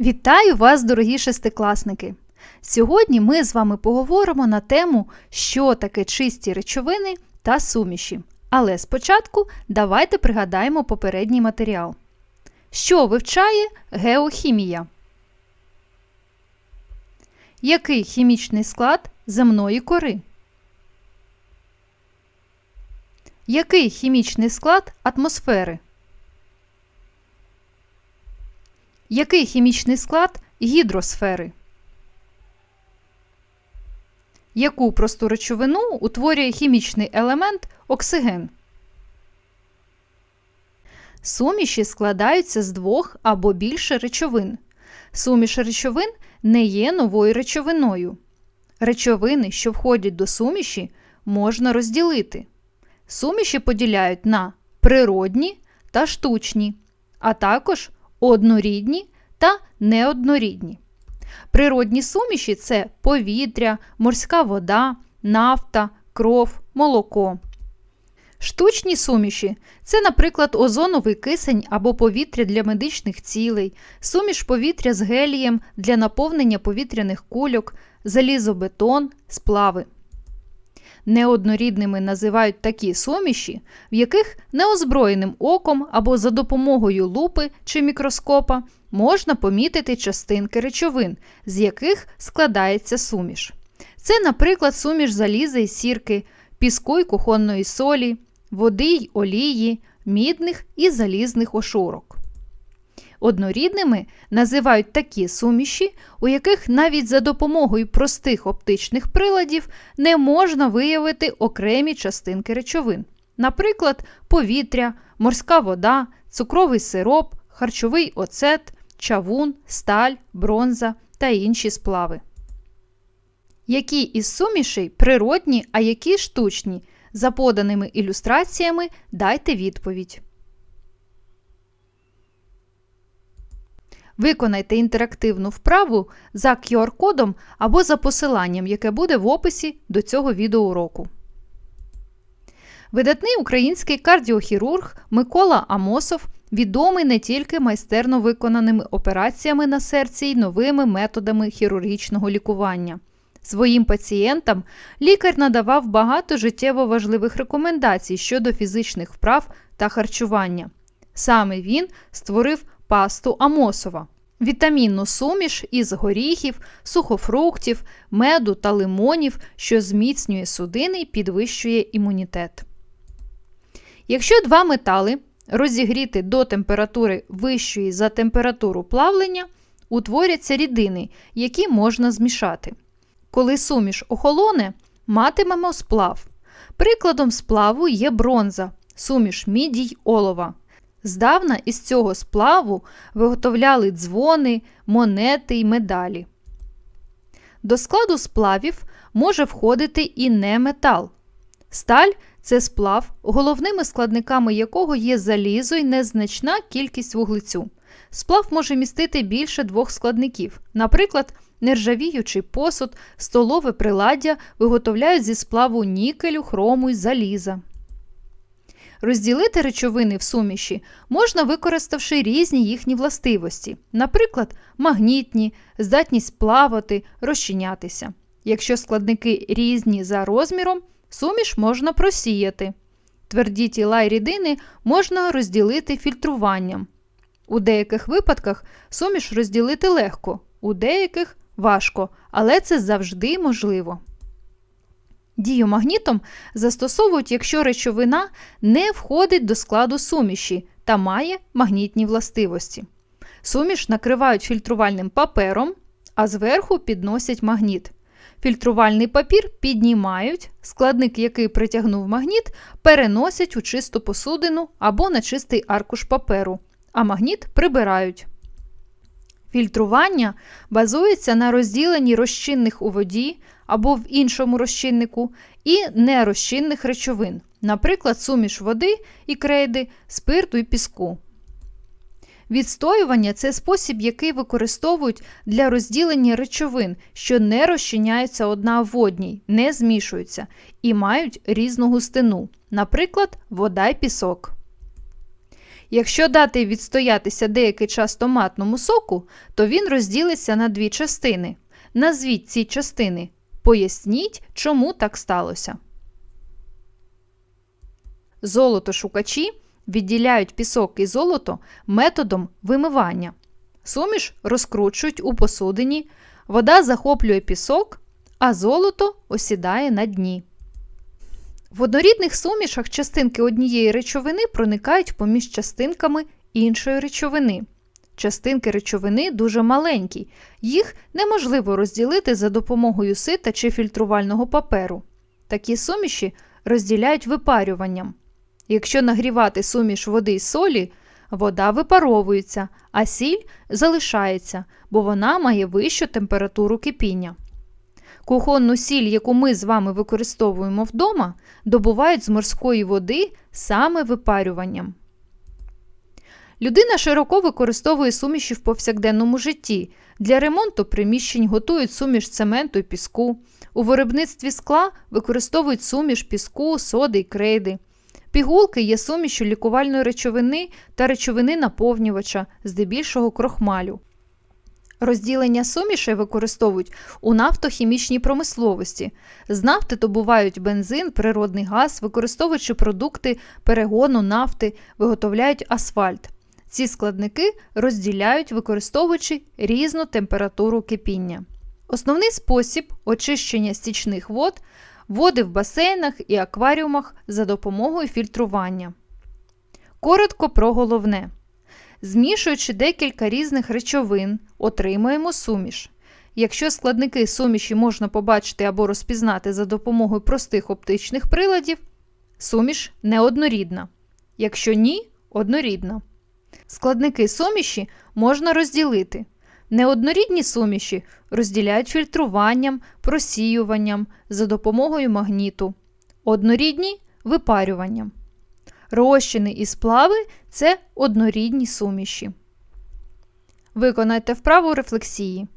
Вітаю вас, дорогі шестикласники! Сьогодні ми з вами поговоримо на тему, що таке чисті речовини та суміші. Але спочатку давайте пригадаємо попередній матеріал. Що вивчає геохімія? Який хімічний склад земної кори? Який хімічний склад атмосфери? Який хімічний склад гідросфери? Яку просту речовину утворює хімічний елемент оксиген? Суміші складаються з двох або більше речовин. Суміш речовин не є новою речовиною. Речовини, що входять до суміші, можна розділити. Суміші поділяють на природні та штучні, а також однорідні та неоднорідні. Природні суміші це повітря, морська вода, нафта, кров, молоко. Штучні суміші це, наприклад, озоновий кисень або повітря для медичних цілей, суміш повітря з гелієм для наповнення повітряних кульок, залізобетон, сплави. Неоднорідними називають такі суміші, в яких неозброєним оком або за допомогою лупи чи мікроскопа можна помітити частинки речовин, з яких складається суміш. Це, наприклад, суміш заліза і сірки, піску й кухонної солі, води й олії, мідних і залізних ошурок. Однорідними називають такі суміші, у яких навіть за допомогою простих оптичних приладів не можна виявити окремі частинки речовин, наприклад, повітря, морська вода, цукровий сироп, харчовий оцет, чавун, сталь, бронза та інші сплави. Які із сумішей природні, а які штучні? За поданими ілюстраціями дайте відповідь. Виконайте інтерактивну вправу за QR-кодом або за посиланням, яке буде в описі до цього відеоуроку. Видатний український кардіохірург Микола Амосов відомий не тільки майстерно виконаними операціями на серці й новими методами хірургічного лікування. Своїм пацієнтам лікар надавав багато життєво важливих рекомендацій щодо фізичних вправ та харчування. Саме він створив пасту Амосова, вітамінну суміш із горіхів, сухофруктів, меду та лимонів, що зміцнює судини і підвищує імунітет. Якщо два метали розігріти до температури вищої за температуру плавлення, утворяться рідини, які можна змішати. Коли суміш охолоне, матимемо сплав. Прикладом сплаву є бронза, суміш міді й олова. Здавна із цього сплаву виготовляли дзвони, монети й медалі. До складу сплавів може входити і неметал. Сталь це сплав, головними складниками якого є залізо й незначна кількість вуглецю. Сплав може містити більше двох складників. Наприклад, нержавіючий посуд, столове приладдя виготовляють зі сплаву нікелю, хрому й заліза. Розділити речовини в суміші можна використавши різні їхні властивості, наприклад, магнітні, здатність плавати, розчинятися. Якщо складники різні за розміром, суміш можна просіяти. Тверді тіла й рідини можна розділити фільтруванням. У деяких випадках суміш розділити легко, у деяких важко, але це завжди можливо. Дію магнітом застосовують, якщо речовина не входить до складу суміші та має магнітні властивості. Суміш накривають фільтрувальним папером, а зверху підносять магніт. Фільтрувальний папір піднімають, складник, який притягнув магніт, переносять у чисту посудину або на чистий аркуш паперу, а магніт прибирають. Фільтрування базується на розділенні розчинних у воді або в іншому розчиннику і нерозчинних речовин, наприклад, суміш води і крейди, спирту і піску. Відстоювання це спосіб, який використовують для розділення речовин, що не розчиняються одна в одній, не змішуються і мають різну густину, наприклад, вода й пісок. Якщо дати відстоятися деякий час томатному соку, то він розділиться на дві частини. Назвіть ці частини. Поясніть, чому так сталося. Золотошукачі відділяють пісок і золото методом вимивання. Суміш розкручують у посудині, вода захоплює пісок, а золото осідає на дні. В однорідних сумішах частинки однієї речовини проникають поміж частинками іншої речовини. Частинки речовини дуже маленькі, їх неможливо розділити за допомогою сита чи фільтрувального паперу. Такі суміші розділяють випарюванням. Якщо нагрівати суміш води й солі, вода випаровується, а сіль залишається, бо вона має вищу температуру кипіння. Кухонну сіль, яку ми з вами використовуємо вдома, добувають з морської води саме випарюванням. Людина широко використовує суміші в повсякденному житті. Для ремонту приміщень готують суміш цементу і піску. У виробництві скла використовують суміш піску, соди й крейди. Пігулки є сумішю лікувальної речовини та речовини наповнювача, здебільшого крохмалю. Розділення сумішей використовують у нафтохімічній промисловості. З нафти добувають бензин, природний газ, використовуючи продукти перегону нафти, виготовляють асфальт. Ці складники розділяють, використовуючи різну температуру кипіння. Основний спосіб очищення стічних вод води в басейнах і акваріумах за допомогою фільтрування. Коротко про головне. Змішуючи декілька різних речовин, отримуємо суміш. Якщо складники суміші можна побачити або розпізнати за допомогою простих оптичних приладів, суміш неоднорідна. Якщо ні, однорідна. Складники суміші можна розділити. Неоднорідні суміші розділяють фільтруванням, просіюванням за допомогою магніту. Однорідні випарюванням. Розчини і сплави це однорідні суміші. Виконайте вправу рефлексії.